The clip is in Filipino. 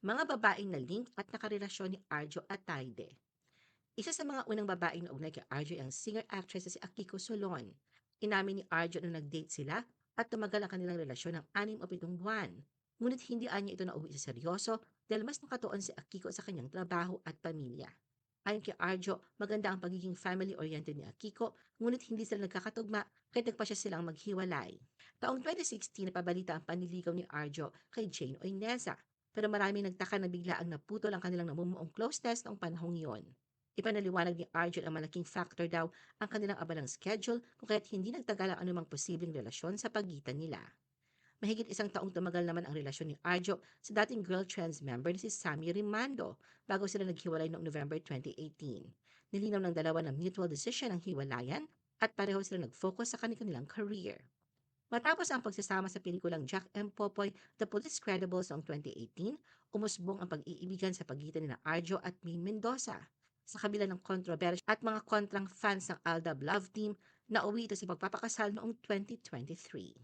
Mga babaeng na link at nakarelasyon ni Arjo at Taide. Isa sa mga unang babaeng na ugnay kay Arjo ang singer-actress na si Akiko Solon. Inamin ni Arjo na nag-date sila at tumagal ang kanilang relasyon ng anim o pitong buwan. Ngunit hindi anya ito nauwi sa seryoso dahil mas nakatuon si Akiko sa kanyang trabaho at pamilya. Ayon kay Arjo, maganda ang pagiging family-oriented ni Akiko, ngunit hindi sila nagkakatugma kahit nagpa siya silang maghiwalay. Taong 2016, napabalita ang panliligaw ni Arjo kay Jane Oinesa, pero marami nagtaka na bigla ang naputol ang kanilang namumuong closeness noong panahong iyon. Ipanaliwanag ni Arjo ang malaking factor daw ang kanilang abalang schedule kung kaya't hindi nagtagal ang anumang posibleng relasyon sa pagitan nila. Mahigit isang taong tumagal naman ang relasyon ni Arjo sa dating Girl Trends member na si Sammy Rimando bago sila naghiwalay noong November 2018. Nilinaw ng dalawa na mutual decision ang hiwalayan at pareho sila nag-focus sa kanilang career. Matapos ang pagsasama sa pelikulang Jack M. Popoy, The Police Credibles noong 2018, umusbong ang pag-iibigan sa pagitan ni Arjo at May Mendoza. Sa kabila ng kontrobersya at mga kontrang fans ng Aldab Love Team, nauwi ito sa pagpapakasal noong 2023.